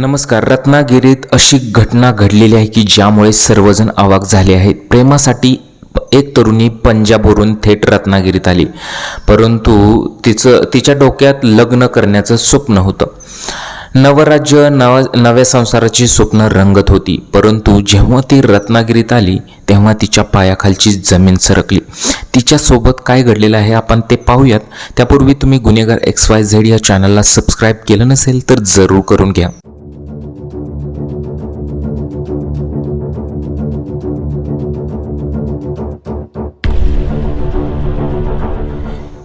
नमस्कार रत्नागिरीत अशी घटना घडलेली आहे की ज्यामुळे सर्वजण अवाक झाले आहेत. प्रेमासाठी एक तरुणी पंजाबवरून थेट रत्नागिरीत आली. परंतु तिचं तिच्या डोक्यात लग्न करण्याचं स्वप्न होतं. नवराज्य नव नव्या संसाराची स्वप्न रंगत होती. परंतु जेव्हा ती रत्नागिरीत आली तेव्हा तिच्या पायाखालची जमीन सरकली. तिच्यासोबत काय घडलेलं आहे आपण ते पाहूयात. त्यापूर्वी तुम्ही गुन्हेगार एक्स वाय झेड या चॅनलला सबस्क्राईब केलं नसेल तर जरूर करून घ्या.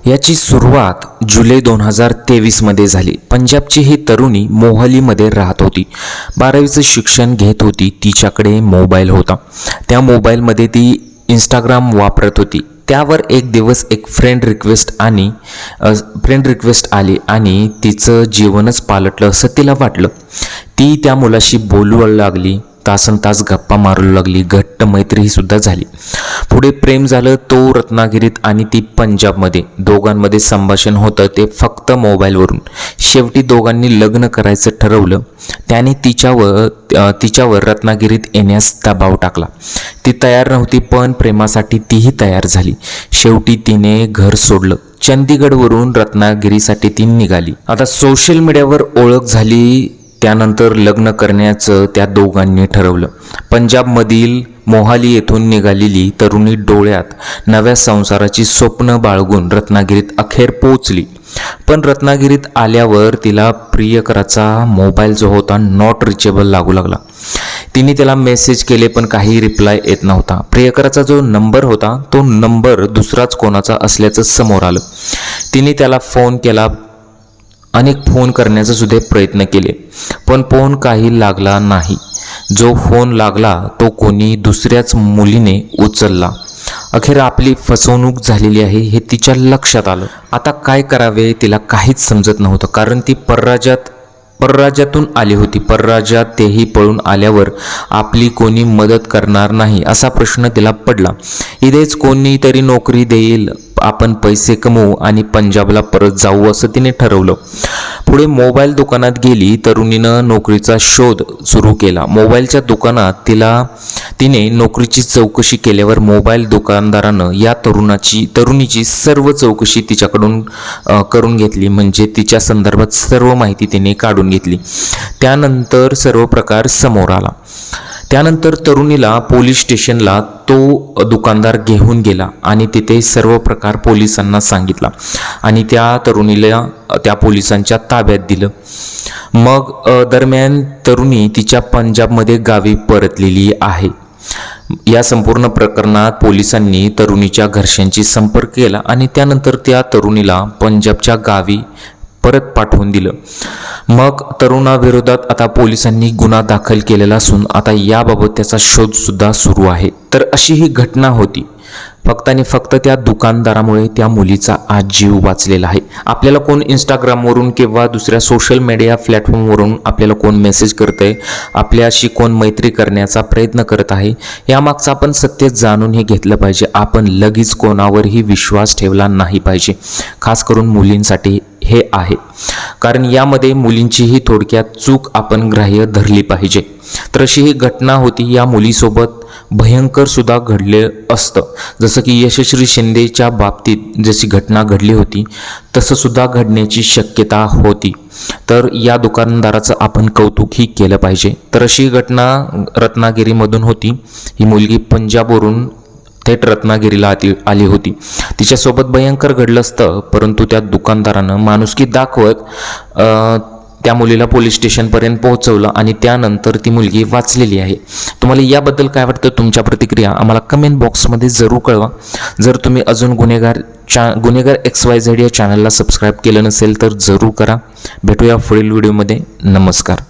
याची सुरुवात जुलै दोन हजार तेवीसमध्ये झाली. पंजाबची ही तरुणी मोहालीमध्ये राहत होती. बारावीचं शिक्षण घेत होती. तिच्याकडे मोबाईल होता. त्या मोबाईलमध्ये ती इंस्टाग्राम वापरत होती. त्यावर एक दिवस एक फ्रेंड रिक्वेस्ट आणि फ्रेंड रिक्वेस्ट आली आणि तिचं जीवनच पालटलं असं तिला वाटलं. ती त्या मुलाशी बोलू लागली. तासन तास गप्पा मारू लागली. घट्ट मैत्रीही सुद्धा झाली. पुढे प्रेम झालं तो रत्नागिरीत आणि ती पंजाबमध्ये. दोघांमध्ये संभाषण होतं ते फक्त मोबाईलवरून. शेवटी दोघांनी लग्न करायचं ठरवलं. त्याने तिच्यावर तिच्यावर रत्नागिरीत येण्यास दबाव टाकला. ती तयार नव्हती पण प्रेमासाठी तीही तयार झाली. शेवटी तिने घर सोडलं. चंदीगडवरून रत्नागिरीसाठी ती निघाली. आता सोशल मीडियावर ओळख झाली त्यानंतर लग्न करण्याचं त्या दोघांनी ठरवलं. पंजाबमधील मोहाली येथून निघालेली तरुणी डोळ्यात नव्या संसाराची स्वप्न बाळगून रत्नागिरीत अखेर पोचली पण रत्नागिरीत आल्यावर तिला प्रियकराचा मोबाईल जो होता नॉट रिचेबल लागू लागला. तिने त्याला मेसेज केले पण काही रिप्लाय येत नव्हता. प्रियकराचा जो नंबर होता तो नंबर दुसराच कोणाचा असल्याचं समोर आलं. तिने त्याला फोन केला अनेक फोन करण्याचा सुद्धा प्रयत्न केले. पण फोन काही लागला नाही. जो फोन लागला तो कोणी दुसऱ्याच मुलीने उचलला. अखेर आपली फसवणूक झालेली आहे हे तिच्या लक्षात आलं. आता काय करावे तिला काहीच समजत नव्हतं. कारण ती परराज्यात परराज्यातून आली होती. परराज्यात तेही पळून आल्यावर आपली कोणी मदत करणार नाही असा प्रश्न तिला पडला. इथेच कोणीतरी नोकरी देईल आपण पैसे कमवू आणि पंजाबला परत जाऊ असं तिने ठरवलं. पुढे मोबाईल दुकानात गेली तरुणीनं नोकरीचा शोध सुरू केला. मोबाईलच्या दुकानात तिला तिने नोकरीची चौकशी केल्यावर मोबाईल दुकानदारानं या तरुणाची तरुणीची सर्व चौकशी तिच्याकडून करून घेतली. म्हणजे तिच्या संदर्भात सर्व माहिती तिने काढून घेतली. त्यानंतर सर्व प्रकार समोर आला. त्यानंतर तरुणीला पोलीस स्टेशनला तो दुकानदार घेऊन गेला आणि तिथे सर्व प्रकार पोलिसांना सांगितला आणि त्या तरुणीला त्या पोलिसांच्या ताब्यात दिलं. मग दरम्यान तरुणी तिच्या पंजाबमध्ये गावी परतलेली आहे. या संपूर्ण प्रकरणात पोलिसांनी तरुणीच्या घरच्यांशी संपर्क केला आणि त्यानंतर त्या तरुणीला पंजाबच्या गावी परत पाठवून दिलं. मग तरुणाविरोधात आता पोलिसांनी गुन्हा दाखल केलेला असून आता याबाबत त्याचा शोधसुद्धा सुरू आहे. तर अशी ही घटना होती. फक्त आणि फक्त त्या दुकानदारामुळे त्या मुलीचा आज जीव वाचलेला आहे. आपल्याला कोण इंस्टाग्रामवरून किंवा दुसऱ्या सोशल मीडिया प्लॅटफॉर्मवरून आपल्याला कोण मेसेज करतंय? आपल्याशी कोण मैत्री करण्याचा प्रयत्न करत आहे? यामागचं आपण सत्य जाणूनही घेतलं पाहिजे. आपण लगेच कोणावरही विश्वास ठेवला नाही पाहिजे. खास करून मुलींसाठी हे आहे. कारण यामध्ये मुलींचीही थोडक्यात चूक आपण ग्राह्य धरली पाहिजे. तर अशी ही घटना होती या मुलीसोबत भयंकर सुद्धा घडले असतं. जसं की यशस्वी शिंदेच्या बाबतीत जशी घटना घडली होती तसं सुद्धा घडण्याची शक्यता होती. तर या दुकानदाराचं आपण कौतुकही केलं पाहिजे. तर अशी घटना रत्नागिरीमधून होती. ही मुलगी पंजाबवरून थेट रत्नागिरीला आती आली होती. तिच्यासोबत भयंकर घडलं असतं परंतु त्या दुकानदारानं माणुसकी दाखवत त्या मुलीला पोलीस स्टेशनपर्यंत पोहोचवलं आणि त्यानंतर ती मुलगी वाचलेली आहे. तुम्हाला याबद्दल काय वाटतं? तुमच्या प्रतिक्रिया आम्हाला कमेंट बॉक्समध्ये जरूर कळवा. जर तुम्ही अजून गुन्हेगार चा गुन्हेगार एक्स वाय झेड या चॅनलला सबस्क्राईब केलं नसेल तर जरूर करा. भेटूया पुढील व्हिडिओमध्ये नमस्कार.